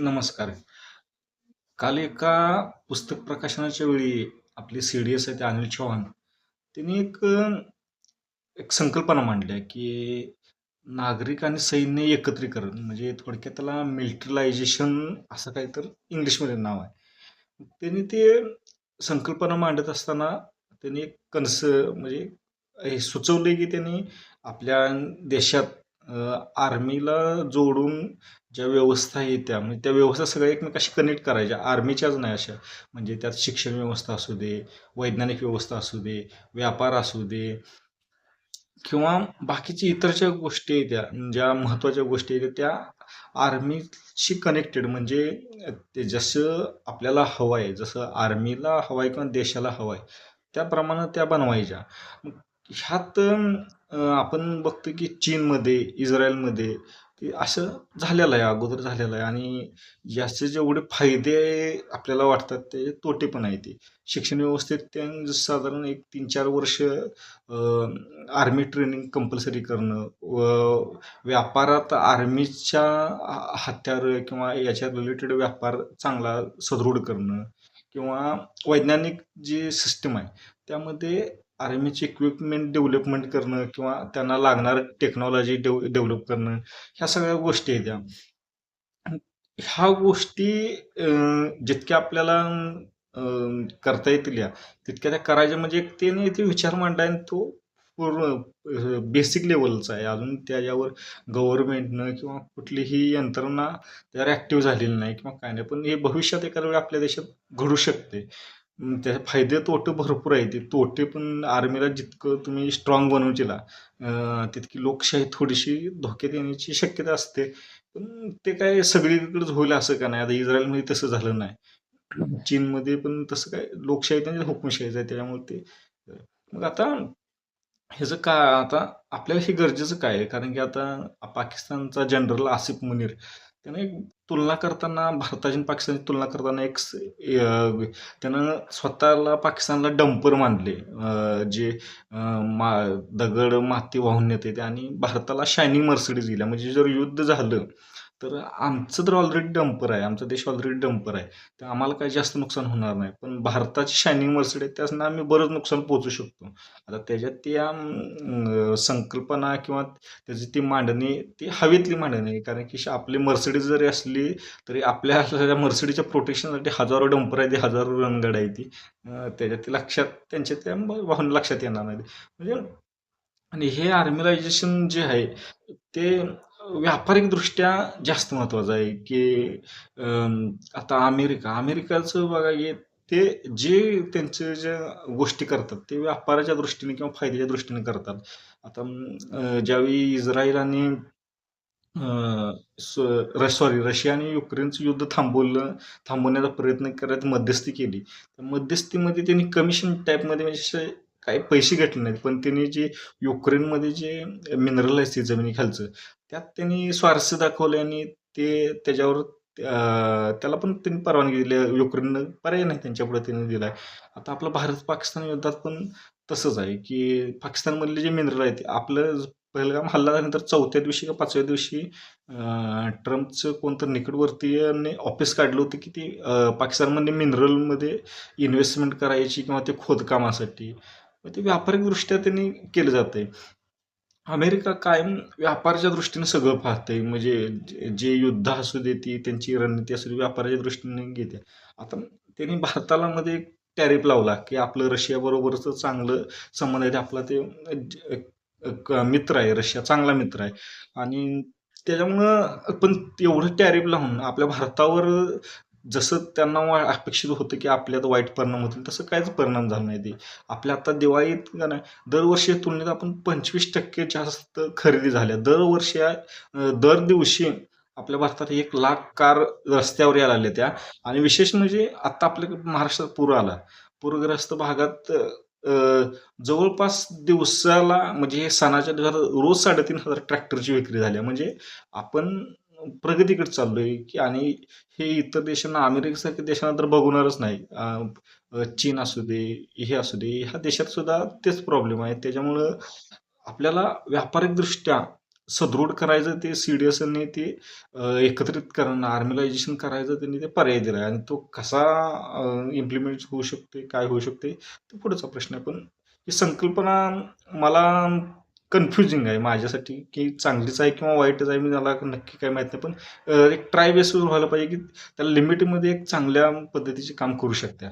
नमस्कार. काल एका पुस्तक प्रकाशनाच्या वेळी आपले सी-डी-एस आहेत अनिल चव्हाण, त्यांनी एक एक संकल्पना मांडली आहे, की नागरिक आणि सैन्य एकत्रीकरण म्हणजे थोडक्यात त्याला मिलिटरीलायझेशन असं काही तर इंग्लिशमध्ये नाव आहे. त्यांनी ते संकल्पना मांडत असताना त्यांनी एक कन्स म्हणजे हे सुचवले की त्यांनी आपल्या देशात आर्मीला जोडून ज्या व्यवस्था येत्या म्हणजे त्या व्यवस्था सगळ्या एकमेकाशी कनेक्ट करायच्या. आर्मीच्याच नाही अशा. म्हणजे त्यात शिक्षण व्यवस्था असू दे, वैज्ञानिक व्यवस्था असू दे, व्यापार असू दे किंवा बाकीची इतर ज्या गोष्टी आहेत त्या ज्या महत्त्वाच्या गोष्टी आहेत त्या आर्मीशी कनेक्टेड म्हणजे ते जसं आपल्याला हवं आहे, जसं आर्मीला हवं आहे किंवा देशाला हवं आहे, त्याप्रमाणे त्या बनवायच्या. ह्यात आपण बघतो की चीनमध्ये, इस्रायलमध्ये ते असं झालेलं आहे, अगोदर झालेलं आहे आणि याचे जेवढे फायदे आपल्याला वाटतात ते तोटे पण आहेत ते. शिक्षण व्यवस्थेत त्या साधारण एक 3-4 वर्ष आर्मी ट्रेनिंग कंपल्सरी करणं व व्यापारात आर्मीच्या हत्यार किंवा याच्या रिलेटेड व्यापार चांगला सदृढ करणं किंवा वैज्ञानिक जी सिस्टम आहे त्यामध्ये आर्मीची इक्विपमेंट डेव्हलपमेंट करणं किंवा त्यांना लागणारं टेक्नॉलॉजी डेव डेव्हलप करणं ह्या सगळ्या गोष्टी आहेत त्या. ह्या गोष्टी जितक्या आपल्याला करता येतील या, तितक्या त्या करायच्या म्हणजे एक त्याने ते विचार मांडला आणि तो पूर्ण बेसिक लेवलचा आहे. अजून त्याच्यावर गव्हर्नमेंटनं किंवा कुठलीही यंत्रणा त्यावर ॲक्टिव्ह झालेली नाही किंवा काय नाही. पण हे भविष्यात एखाद्या वेळी आपल्या देशात घडू शकते. त्याचे फायदे तोटे भरपूर आहेत. ते तोटे पण आर्मीला जितकं तुम्ही स्ट्राँग बनवून दिला तितकी लोकशाही थोडीशी धोक्यात येण्याची शक्यता असते. पण ते काय सगळीकडेच होईल असं का नाही. आता इस्रायलमध्ये तसं झालं नाही. चीनमध्ये पण तसं काय लोकशाही त्यांची हुकूमशाहीच आहे त्याच्यामुळे ते मग आता ह्याचं का आता आपल्याला हे गरजेचं काय आहे? कारण की आता पाकिस्तानचा जनरल आसिफ मुनीर त्याने एक तुलना करताना भारताची आणि पाकिस्तानची तुलना करताना एक स त्यानं स्वतःला पाकिस्तानला डंपर मानले. जे मा दगड, माती वाहून नेते ते आणि भारताला शायनिंग मर्सिडीज दिल्या. म्हणजे जर युद्ध झालं, तर आमचं तर ऑलरेडी डंपर आहे. आमचा देश ऑलरेडी डंपर आहे. तर आम्हाला काही जास्त नुकसान होणार नाही. पण भारताची शायनिंग मर्सिड आहे त्याच्यानं आम्ही बरंच नुकसान पोहोचू शकतो. आता त्याच्यात त्या संकल्पना किंवा त्याची ती मांडणी ती हवेतली मांडणी आहे. कारण की आपली मर्सिडीज जरी असली तरी आपल्या त्या प्रोटेक्शनसाठी हजारो डंपर आहे ती हजारो रणगाड्या आहे ती. त्याच्यात ती लक्षात त्यांच्या त्या वाहून लक्षात येणार नाही. म्हणजे आणि हे आर्मिलायझेशन जे आहे ते व्यापारिकदृष्ट्या जास्त महत्त्वाचं आहे, की आता अमेरिका, अमेरिकाचं बघा ये ते जे त्यांचे ज्या गोष्टी करतात ते व्यापाराच्या दृष्टीने किंवा फायद्याच्या दृष्टीने करतात. आता ज्यावेळी इस्रायल आणि सॉरी रशिया आणि युक्रेनचं युद्ध थांबवलं थांबवण्याचा प्रयत्न करत मध्यस्थी केली. तर मध्यस्थीमध्ये त्यांनी कमिशन टाईपमध्ये म्हणजे काही पैसे घेतले नाहीत. पण त्यांनी जे युक्रेनमध्ये जे मिनरल आहे जमिनीखालचं, त्यात त्यांनी स्वारस्य दाखवले आणि ते त्याच्यावर त्याला पण त्यांनी परवानगी दिली. युक्रेननं पर्याय नाही त्यांच्यापुढे त्यांनी दिला आता आपलं भारत-पाकिस्तान युद्धात पण तसंच आहे, की पाकिस्तानमधले जे मिनरल आहेत, आपलं पहिलगाम हल्ला झाल्यानंतर चौथ्या दिवशी का पाचव्या दिवशी ट्रम्पचं कोणतं निकटवर्तीयने ऑफिस काढलं होतं, की ते पाकिस्तानमध्ये मिनरलमध्ये इन्व्हेस्टमेंट करायची किंवा ते खोदकामासाठी. मग ते व्यापारिकदृष्ट्या त्यांनी केलं जातंय. अमेरिका कायम व्यापाराच्या दृष्टीने सगळं पाहतंय. म्हणजे जे जे युद्ध असू दे, ती त्यांची रणनीती असू दे, व्यापाराच्या दृष्टीने घेते. आता त्यांनी भारताला मध्ये एक टॅरिफ लावला, की आपलं रशियाबरोबरचं चांगलं संबंध आहे. आपला ते मित्र आहे रशिया, चांगला मित्र आहे आणि त्याच्यामुळं पण एवढं टॅरिफ लावून आपल्या भारतावर जसं त्यांना वा अपेक्षित होतं, की आपल्यात वाईट परिणाम होतील, तसं काहीच परिणाम झाला नाही ते. आपल्या आता दिवाळीत का नाही दरवर्षी तुलनेत आपण 25% जास्त खरेदी झाल्या. दरवर्षी दर दिवशी आपल्या भारतात एक लाख कार रस्त्यावर यायला आल्या त्या आणि विशेष म्हणजे आत्ता आपल्या महाराष्ट्रात पूर आला. पूरग्रस्त भागात जवळपास दिवसाला म्हणजे सणाच्या दिवसात रोज 3,500 ट्रॅक्टरची विक्री झाली. म्हणजे आपण प्रगतीकडे चाललोय, की आणि हे इतर देशांना अमेरिकेसारख्या देशांना तर बघवणारच नाही. चीन असू दे, हे असू दे, ह्या देशात सुद्धा तेच प्रॉब्लेम आहे. त्याच्यामुळं आपल्याला व्यापारिकदृष्ट्या सदृढ करायचं ते सी डी एसने ते एकत्रित करणं आर्मिलायझेशन करायचं त्यांनी ते पर्याय दिला आहे आणि तो कसा इम्प्लिमेंट होऊ शकते काय होऊ शकते तो पुढचा प्रश्न आहे. पण ही संकल्पना मला कन्फ्युजिंग आहे माझ्यासाठी की चांगलीच आहे किंवा वाईटच आहे मी मला नक्की काय माहीत नाही. पण एक ट्राय बेसवर व्हायला पाहिजे की त्या लिमिटमध्ये एक चांगल्या पद्धतीचे काम करू शकते